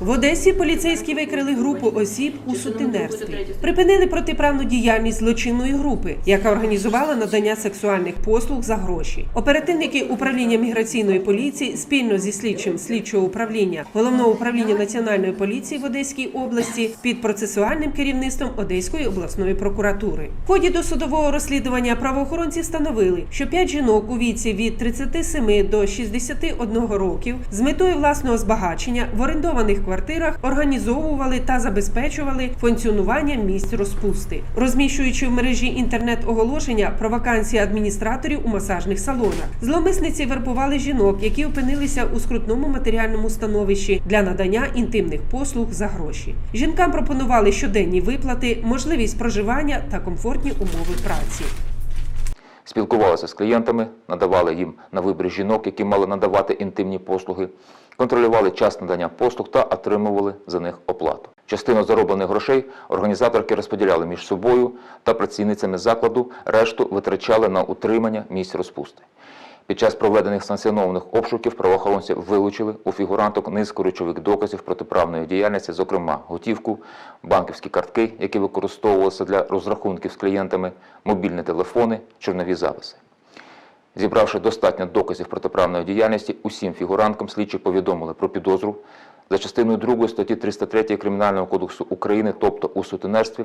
В Одесі поліцейські викрили групу осіб у сутенерстві. Припинили протиправну діяльність злочинної групи, яка організувала надання сексуальних послуг за гроші. Оперативники управління міграційної поліції спільно зі слідчим слідчого управління головного управління національної поліції в Одеській області під процесуальним керівництвом Одеської обласної прокуратури. В ході досудового розслідування правоохоронці встановили, що п'ять жінок у віці від 37 до 61 років з метою власного збагачення в орендованих квартирах організовували та забезпечували функціонування місць розпусти, розміщуючи в мережі інтернет-оголошення про вакансії адміністраторів у масажних салонах. Зловмисниці вербували жінок, які опинилися у скрутному матеріальному становищі для надання інтимних послуг за гроші. Жінкам пропонували щоденні виплати, можливість проживання та комфортні умови праці. Спілкувалися з клієнтами, надавали їм на вибір жінок, які мали надавати інтимні послуги, контролювали час надання послуг та отримували за них оплату. Частину зароблених грошей організаторки розподіляли між собою та працівницями закладу, решту витрачали на утримання місць розпусти. Під час проведених санкціонованих обшуків правоохоронці вилучили у фігуранток низку речових доказів протиправної діяльності, зокрема готівку, банківські картки, які використовувалися для розрахунків з клієнтами, мобільні телефони, чорнові записи. Зібравши достатньо доказів протиправної діяльності, усім фігуранткам слідчі повідомили про підозру за частиною 2 статті 303 Кримінального кодексу України, тобто у сутенерстві,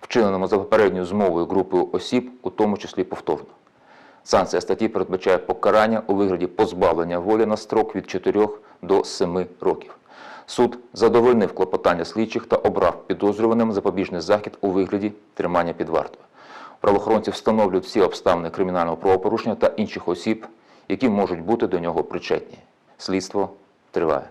вчиненому за попередньою змовою групою осіб, у тому числі повторно. Санкція статті передбачає покарання у вигляді позбавлення волі на строк від 4 до 7 років. Суд задовольнив клопотання слідчих та обрав підозрюваним запобіжний захід у вигляді тримання під вартою. Правоохоронці встановлюють всі обставини кримінального правопорушення та інших осіб, які можуть бути до нього причетні. Слідство триває.